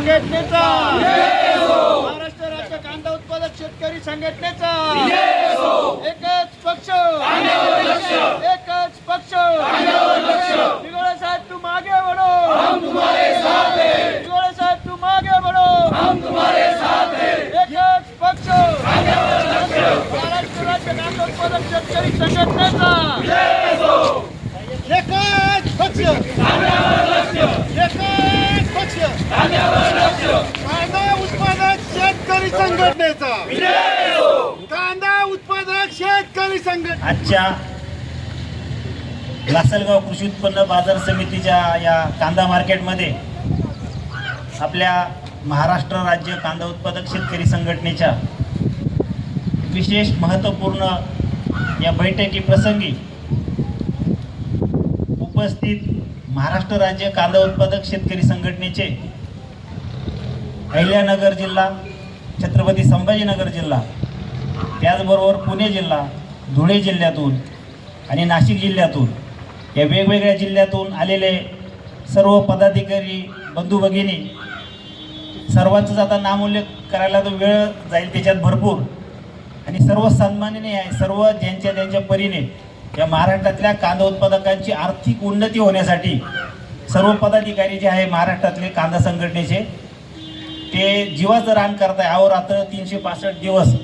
संघटनेचा. महाराष्ट्र राज्य कांदा उत्पादक शेतकरी संघटनेचा. एकच पक्ष. एकच पक्ष. पिगोळे साहेब तू मागे बढ़ो पिगोळे साहेब तू मागे बढ़ो एकच पक्ष महाराष्ट्र राज्य कांदा उत्पादक शेतकरी संघटनेचा एकच पक्ष एकच पक्ष कांदा उत्पादक शेतकरी संघटनेचा. कांदा उत्पादक शेतकरी संघटना आजच्या लासलगाव कृषी उत्पन्न बाजार समितीच्या या कांदा मार्केटमध्ये आपल्या महाराष्ट्र राज्य कांदा उत्पादक शेतकरी संघटनेच्या विशेष महत्त्वपूर्ण या बैठकी प्रसंगी उपस्थित महाराष्ट्र राज्य कांदा उत्पादक शेतकरी संघटनेचे अहिल्यानगर जिल्हा छत्रपती संभाजीनगर जिल्हा त्याचबरोबर पुणे जिल्हा धुळे जिल्ह्यातून आणि नाशिक जिल्ह्यातून या वेगवेगळ्या जिल्ह्यातून आलेले सर्व पदाधिकारी बंधू भगिनी सर्वांचंच आता नामोल्लेख करायला तो वेळ जाईल त्याच्यात भरपूर. आणि सर्व सन्माननीय आहे सर्व ज्यांच्या त्यांच्या परीने या महाराष्ट्रातल्या कांदा उत्पादकांची आर्थिक उन्नती होण्यासाठी सर्व पदाधिकारी जे आहे महाराष्ट्रातले कांदा संघटनेचे ते जीवाचं रान करताय. अहोरात्र तीनशे पासष्ट दिवस.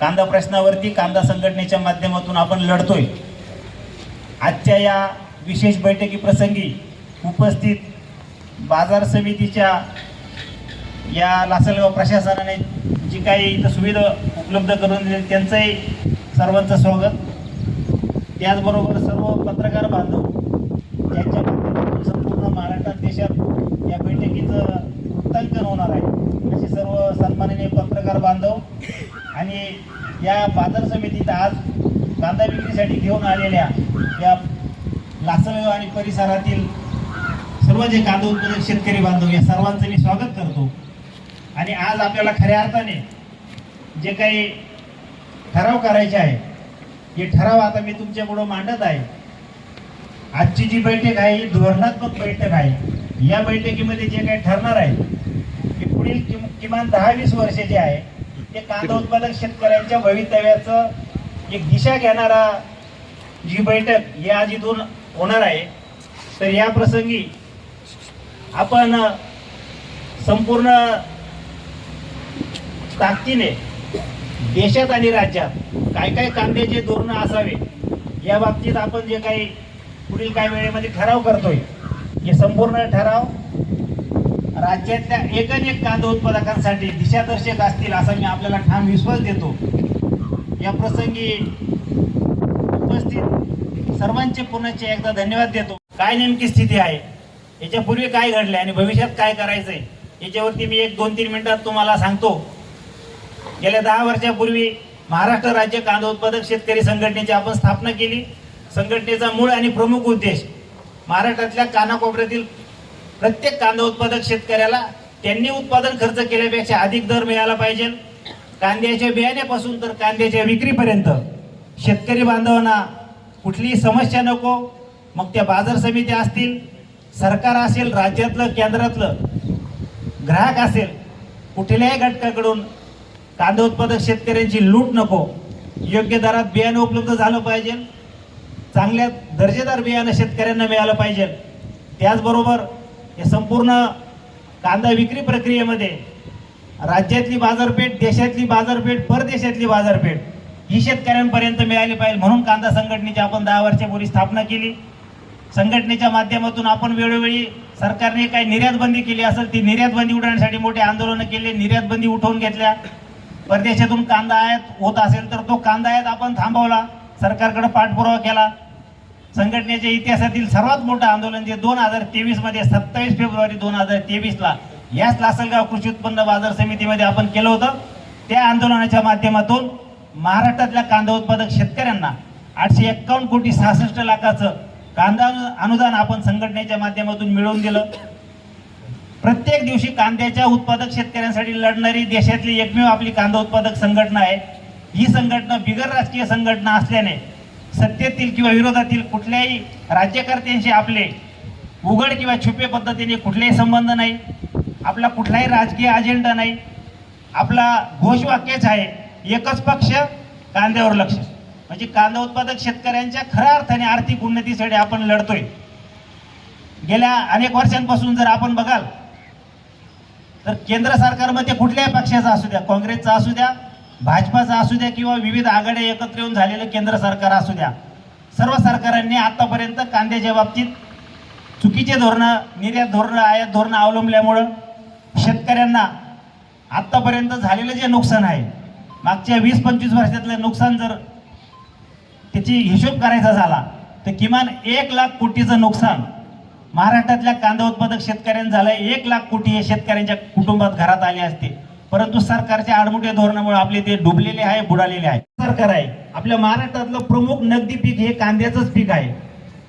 कांदा प्रश्नावरती कांदा संघटनेच्या माध्यमातून आपण लढतोय. आजच्या या विशेष बैठकी प्रसंगी उपस्थित बाजार समितीच्या या लासलगाव प्रशासनाने जी काही इथं सुविधा उपलब्ध करून दिली त्यांचंही सर्वांचं स्वागत. त्याचबरोबर सर्व पत्रकार बांधव यांच्या माध्यमातून संपूर्ण महाराष्ट्रात देशात या बैठकीचं वृत्तांकन होणार आहे असे सर्व सन्माननीय पत्रकार बांधव आणि या बाजार समितीत आज कांदा विक्रीसाठी घेऊन आलेल्या या लासलगाव आणि परिसरातील सर्व जे कांदा उत्पादक शेतकरी बांधव या सर्वांचं मी स्वागत करतो. आणि आज आपल्याला खऱ्या अर्थाने जे काही ठराव करायचे आहे हे ठराव आता मी तुमच्याकडं मांडत आहे. आजची जी बैठक आहे ही धोरणात्मक बैठक आहे. या बैठकीमध्ये जे काही ठरणार आहे ते पुढील किमान दहा वीस वर्षे जे आहे ते कांदा उत्पादक शेतकऱ्यांच्या भवितव्याचं एक दिशा घेणारा जी बैठक ही आज इथून होणार आहे. तर या प्रसंगी आपण संपूर्ण ताकदीने देशात आणि राज्यात काय काय कांद्याचे धोरणं असावे या बाबतीत आपण जे काही पुढील काही वेळेमध्ये ठराव करतोय हे संपूर्ण ठराव राज्यातल्या एकनेक कांदा उत्पादकांसाठी दिशादर्शक असतील असा मी आपल्याला ठाम विश्वास देतो. या प्रसंगी उपस्थित सर्वांचे पुनश्च एकदा धन्यवाद देतो. काय नेमकी स्थिती आहे? याच्यापूर्वी काय घडले आणि भविष्यात काय करायचंय? याच्यावरती मी एक दोन तीन मिनिटात तुम्हाला सांगतो. गेल्या दहा वर्षापूर्वी महाराष्ट्र राज्य कांदा उत्पादक शेतकरी संघटनेची आपण स्थापना केली. संघटनेचा मूळ आणि प्रमुख उद्देश महाराष्ट्रातल्या कानाकोपऱ्यातील प्रत्येक कांदा उत्पादक शेतकऱ्याला त्यांनी उत्पादन खर्च केल्यापेक्षा अधिक दर मिळाला पाहिजे. कांद्याच्या बियाण्यापासून तर कांद्याच्या विक्रीपर्यंत. शेतकरी बांधवांना कुठलीही समस्या नको मग त्या बाजार समित्या असतील सरकार असेल राज्यातलं केंद्रातलं ग्राहक असेल कुठल्याही घटकाकडून कांदा उत्पादक शेतकऱ्यांची लूट नको. योग्य दरात बियाणं उपलब्ध झालं पाहिजे. चांगल्या दर्जेदार बियाणं शेतकऱ्यांना मिळालं पाहिजे. त्याचबरोबर या संपूर्ण कांदा विक्री प्रक्रियेमध्ये राज्यातली बाजारपेठ देशातली बाजारपेठ परदेशातली बाजारपेठ ही शेतकऱ्यांपर्यंत मिळाली पाहिजे म्हणून कांदा संघटनेची आपण दहा वर्षापूर्वी स्थापना केली. संघटनेच्या माध्यमातून आपण वेळोवेळी सरकारने काही निर्यातबंदी केली असेल ती निर्यातबंदी उठवण्यासाठी उडवण्यासाठी मोठे आंदोलनं केले निर्यातबंदी उठवून घेतल्या. परदेशातून कांदा आयात होत असेल तर तो कांदा आयात आपण थांबवला. सरकारकडे पाठपुरावा केला. संघटनेच्या इतिहासातील सर्वात मोठं आंदोलन जे दोन हजार तेवीसमध्ये सत्तावीस फेब्रुवारी दोन हजार तेवीसला याच लासलगाव कृषी उत्पन्न बाजार समितीमध्ये आपण केलं होतं. त्या आंदोलनाच्या माध्यमातून महाराष्ट्रातल्या कांदा उत्पादक शेतकऱ्यांना आठशे एक्कावन्न कोटी सहासष्ट लाखाचं कांदा अनु- अनुदान आपण संघटनेच्या माध्यमातून मिळवून दिलं. प्रत्येक दिवशी कांद्याच्या उत्पादक शेतकऱ्यांसाठी लढणारी देशातली एकमेव आपली कांदा उत्पादक संघटना आहे. ही संघटना बिगर राजकीय संघटना असल्याने सत्तेतील किंवा विरोधातील कुठल्याही राज्यकर्त्यांशी आपले उघड किंवा छुपे पद्धतीने कुठलेही संबंध नाही. आपला कुठलाही राजकीय अजेंडा नाही. आपला घोषवाक्यच आहे एकच पक्ष कांद्यावर लक्ष. म्हणजे कांदा उत्पादक शेतकऱ्यांच्या खऱ्या अर्थाने आर्थिक उन्नतीसाठी आपण लढतोय. गेल्या अनेक वर्षांपासून जर आपण बघाल तर केंद्र सरकारमध्ये कुठल्याही पक्षाचा असू द्या काँग्रेसचा असू द्या भाजपाचं असू द्या किंवा विविध आघाड्या एकत्र येऊन झालेलं केंद्र सरकार असू द्या सर्व सरकारांनी आतापर्यंत कांद्याच्या बाबतीत चुकीचे धोरणं निर्यात धोरणं आयात धोरणं अवलंबल्यामुळं शेतकऱ्यांना आत्तापर्यंत झालेलं जे नुकसान आहे मागच्या वीस पंचवीस वर्षातलं नुकसान जर त्याची हिशोब करायचा झाला तर किमान एक लाख कोटीचं नुकसान महाराष्ट्रातल्या कांदा उत्पादक शेतकऱ्यांनी झालं एक लाख कोटी हे शेतकऱ्यांच्या कुटुंबात घरात आले असते. परंतु सरकारच्या आडमुठ्या धोरणामुळे आपले ते डुबलेले आहे बुडालेले आहे. सरकार आहे. आपल्या महाराष्ट्रातलं प्रमुख नगदी पीक हे कांद्याचंच पीक आहे.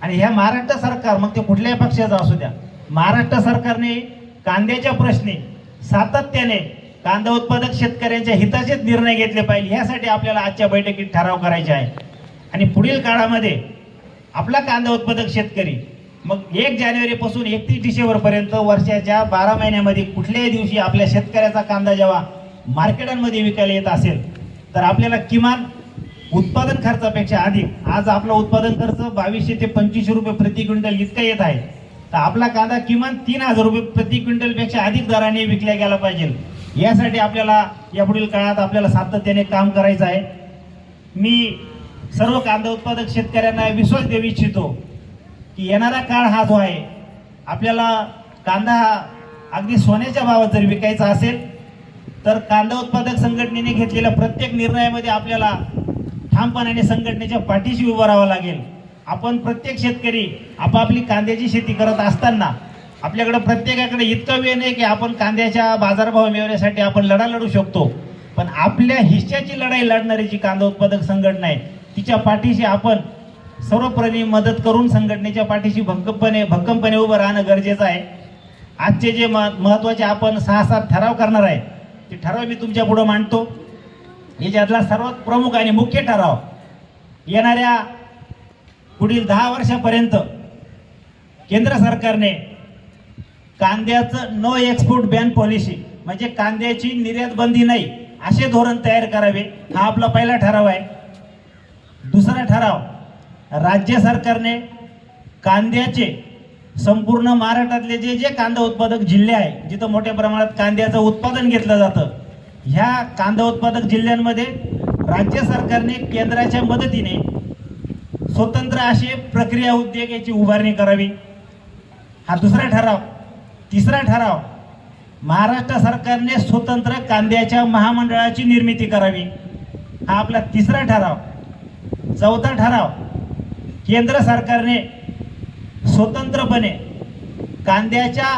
आणि ह्या महाराष्ट्र सरकार मग ते कुठल्याही पक्षाचं असू द्या महाराष्ट्र सरकारने कांद्याच्या प्रश्नी सातत्याने कांदा उत्पादक शेतकऱ्यांच्या हिताचेच निर्णय घेतले पाहिजे ह्यासाठी आपल्याला आजच्या बैठकीत ठराव करायचे आहे. आणि पुढील काळामध्ये आपला कांदा उत्पादक शेतकरी मग एक जानेवारीपासून एकतीस डिसेंबरपर्यंत वर्षाच्या बारा महिन्यामध्ये कुठल्याही दिवशी आपल्या शेतकऱ्याचा कांदा जेव्हा मार्केटांमध्ये विकायला येत असेल तर आपल्याला किमान उत्पादन खर्चापेक्षा अधिक आज आपला उत्पादन खर्च बावीसशे ते पंचवीसशे रुपये प्रति क्विंटल इतका येत आहे. तर आपला कांदा किमान तीन हजार रुपये प्रति क्विंटलपेक्षा अधिक दराने विकला गेला पाहिजे. यासाठी आपल्याला यापुढील काळात आपल्याला सातत्याने काम करायचं आहे. मी सर्व कांदा उत्पादक शेतकऱ्यांना विश्वास देऊ इच्छितो की येणारा काळ हा जो आहे आपल्याला कांदा हा अगदी सोन्याच्या भावात जर विकायचा असेल तर कांदा उत्पादक संघटनेने घेतलेल्या प्रत्येक निर्णयामध्ये आपल्याला ठामपणाने संघटनेच्या पाठीशी उभं राहावं लागेल. आपण प्रत्येक शेतकरी आपापली कांद्याची शेती करत असताना आपल्याकडं प्रत्येकाकडे इतका वेळ नाही की आपण कांद्याच्या बाजारभाव मिळवण्यासाठी आपण लढा लढू शकतो. पण आपल्या हिश्श्याची लढाई लढणारी जी कांदा उत्पादक संघटना आहे तिच्या पाठीशी आपण सर्वप्रणी मदत करून संघटनेच्या पाठीशी भक्कमपणे भक्कमपणे उभं राहणं गरजेचं आहे. आजचे जे मह महत्त्वाचे आपण सहा सात ठराव करणार आहे ते ठराव मी तुमच्या पुढं मांडतो. याच्यातला सर्वात प्रमुख आणि मुख्य ठराव येणाऱ्या पुढील दहा वर्षापर्यंत केंद्र सरकारने कांद्याचं नो एक्सपोर्ट बॅन पॉलिसी म्हणजे कांद्याची निर्यात बंदी नाही असे धोरण तयार करावे हा आपला पहिला ठराव आहे. दुसरा ठराव राज्य सरकारने कांद्याचे संपूर्ण महाराष्ट्रातले जे जे कांदा उत्पादक जिल्हे आहे जिथं मोठ्या प्रमाणात कांद्याचं उत्पादन घेतलं जातं ह्या कांदा उत्पादक जिल्ह्यांमध्ये राज्य सरकारने केंद्राच्या मदतीने स्वतंत्र असे प्रक्रिया उद्योग याची उभारणी करावी. हा दुसरा ठराव. तिसरा ठराव महाराष्ट्र सरकारने स्वतंत्र कांद्याच्या महामंडळाची निर्मिती करावी. हा आपला तिसरा ठराव. चौथा ठराव केंद्र सरकारने स्वतंत्रपणे कांद्याच्या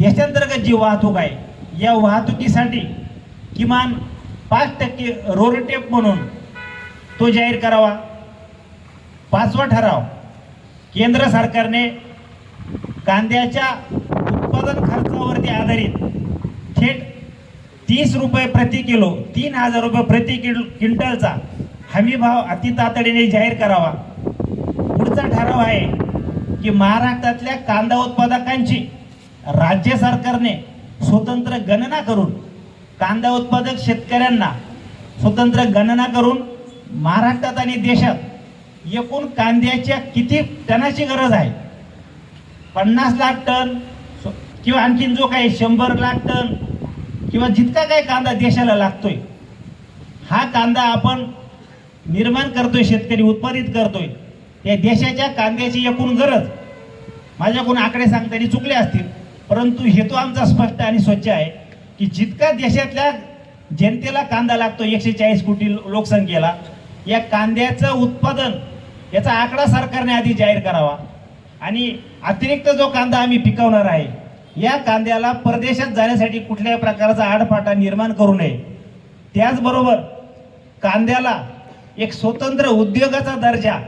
देशांतर्गत जी वाहतूक आहे या वाहतुकीसाठी किमान पाच टक्के रोरटेप म्हणून तो जाहीर करावा. पाचवा ठराव केंद्र सरकारने कांद्याच्या उत्पादन खर्चावरती आधारित थेट तीस रुपये प्रति किलो तीन हजार रुपये प्रति किलो क्विंटलचा हमी भाव अति तातडीने जाहीर करावा. पुढचा ठराव आहे की महाराष्ट्रातल्या कांदा उत्पादकांची राज्य सरकारने स्वतंत्र गणना करून कांदा उत्पादक शेतकऱ्यांना स्वतंत्र गणना करून महाराष्ट्रात आणि देशात एकूण कांद्याच्या किती टनाची गरज आहे? पन्नास लाख टन किंवा आणखीन जो काही शंभर लाख टन किंवा जितका काही कांदा देशाला लागतोय हा कांदा आपण निर्माण करतोय शेतकरी उत्पादित करतोय. त्या देशाच्या कांद्याची एकूण गरज माझ्याकडून आकडे सांगताना चुकले असतील परंतु हेतू आमचा स्पष्ट आणि स्वच्छ आहे की जितका देशातल्या जनतेला कांदा लागतो एकशे चाळीस कोटी लोकसंख्येला या कांद्याचं उत्पादन याचा आकडा सरकारने आधी जाहीर करावा. आणि अतिरिक्त जो कांदा आम्ही पिकवणार आहे या कांद्याला परदेशात जाण्यासाठी कुठल्याही प्रकारचा आडफाटा निर्माण करू नये. त्याचबरोबर कांद्याला एक स्वतंत्र उद्योगाचा दर्जा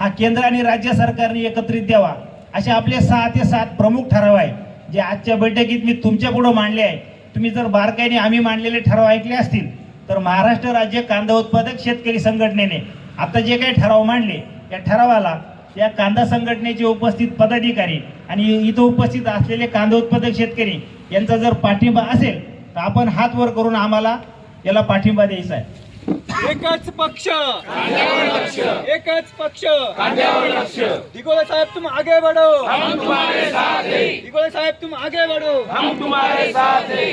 हा केंद्र आणि राज्य सरकारने एकत्रित द्यावा. असे आपले सहा ते सात प्रमुख ठराव आहे जे आजच्या बैठकीत मी तुमच्यापुढे मांडले आहे तुम्ही जर बारकाईने आम्ही मांडलेले ठराव ऐकले असतील तर महाराष्ट्र राज्य कांदा उत्पादक शेतकरी संघटनेने आता जे काही ठराव मांडले या ठरावाला या कांदा संघटनेचे उपस्थित पदाधिकारी आणि इथं उपस्थित असलेले कांदा उत्पादक शेतकरी यांचा जर पाठिंबा असेल तर आपण हात वर करून आम्हाला याला पाठिंबा द्यायचा आहे. एकच पक्ष. एकच पक्ष. दिगोळे साहेब तुम आगे बढ़ो. हम तुम्हारे साथ हैं. दिगोळे साहेब तुम आगे बढ़ो. हम तुम्हारे साथ हैं.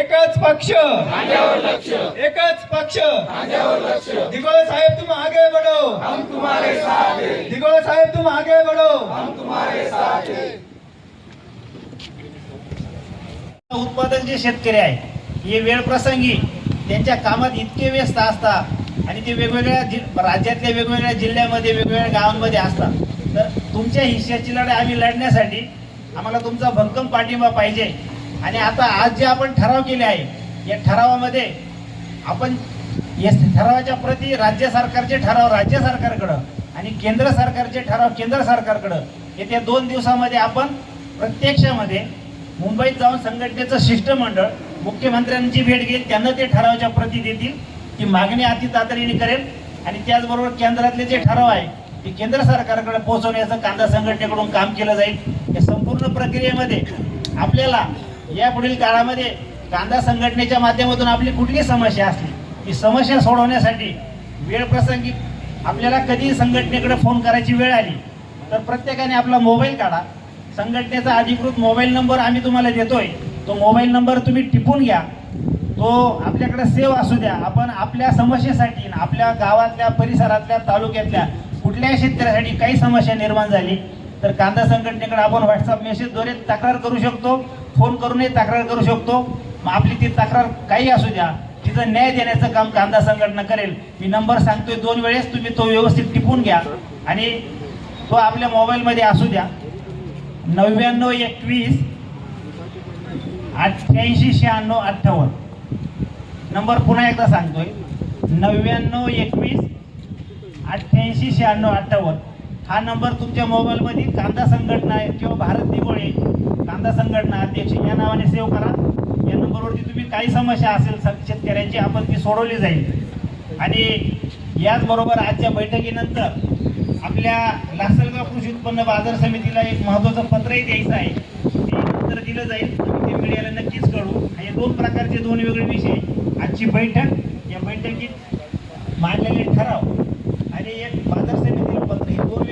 एकच पक्ष. एकच पक्ष. दिगोळे साहेब तुम आगे बढ़ो. हम तुम्हारे साथ हैं. दिगोळे साहेब तुम आगे बढ़ो. हम उत्पादक जे शेतकरी आहे हे वेळ प्रसंगी त्यांच्या कामात इतके व्यस्त असतात आणि ते वेगवेगळ्या जि राज्यातल्या वेगवेगळ्या जिल्ह्यामध्ये वेगवेगळ्या गावांमध्ये असतात. तर तुमच्या हिश्श्याची लढाई आम्ही लढण्यासाठी आम्हाला तुमचा भक्कम पाठिंबा पाहिजे. आणि आता आज जे आपण ठराव केले आहे या ठरावामध्ये आपण या ठरावाच्या प्रती राज्य सरकारचे ठराव राज्य सरकारकडं आणि केंद्र सरकारचे ठराव केंद्र सरकारकडं येत्या दोन दिवसामध्ये आपण प्रत्यक्षामध्ये मुंबईत जाऊन संघटनेचं शिष्टमंडळ मुख्यमंत्र्यांची भेट घेईल त्यांना ते ठरावाच्या प्रती देतील ती मागणी अति तातडीने करेल. आणि त्याचबरोबर केंद्रातले जे ठराव आहे ते केंद्र सरकारकडे पोहोचवण्याचं कांदा संघटनेकडून काम केलं जाईल. या संपूर्ण प्रक्रियेमध्ये आपल्याला या पुढील काळामध्ये कांदा संघटनेच्या माध्यमातून आपली कुठली समस्या असली ती समस्या सोडवण्यासाठी वेळ प्रसंगी आपल्याला कधी संघटनेकडे फोन करायची वेळ आली तर प्रत्येकाने आपला मोबाईल काढा. संघटनेचा अधिकृत मोबाईल नंबर आम्ही तुम्हाला देतोय. तो मोबाईल नंबर तुम्ही टिपून घ्या. तो आपल्याकडे सेव्ह असू द्या. आपण आपल्या समस्येसाठी आपल्या गावातल्या परिसरातल्या तालुक्यातल्या कुठल्याही शेतकऱ्यासाठी काही समस्या निर्माण झाली तर कांदा संघटनेकडे आपण व्हॉट्सअप मेसेजद्वारे तक्रार करू शकतो. फोन करूनही तक्रार करू शकतो. मग आपली ती तक्रार काही असू द्या. तिथं न्याय देण्याचं काम कांदा संघटना करेल. मी नंबर सांगतोय दोन वेळेस. तुम्ही तो व्यवस्थित टिपून घ्या. आणि तो आपल्या मोबाईलमध्ये असू द्या. नव्याण्णव एकवीस अठ्ठ्याऐंशी शहाण्णव अठ्ठावन्न. नंबर पुन्हा एकदा सांगतोय. नव्याण्णव एकवीस अठ्ठ्याऐंशी शहाण्णव अठ्ठावन्न. हा नंबर तुमच्या मोबाईलमध्ये कांदा संघटना आहे किंवा भारत दिगोळे कांदा संघटना अध्यक्ष या नावाने सेव्ह करा. या नंबरवरती तुम्ही काही समस्या असेल शेतकऱ्यांची आपण ती सोडवली जाईल. आणि याचबरोबर आजच्या बैठकीनंतर आपल्या लासलगाव कृषी उत्पन्न बाजार समितीला एक महत्त्वाचं पत्रही द्यायचं आहे. ते पत्र दिलं जाईल. पिढ्याला नक्कीच कळू. हे दोन प्रकारचे दोन वेगळे विषय आजची बैठक या बैठकीत मांडलेले ठराव आणि एक बाजार समितीला पत्र हे दोन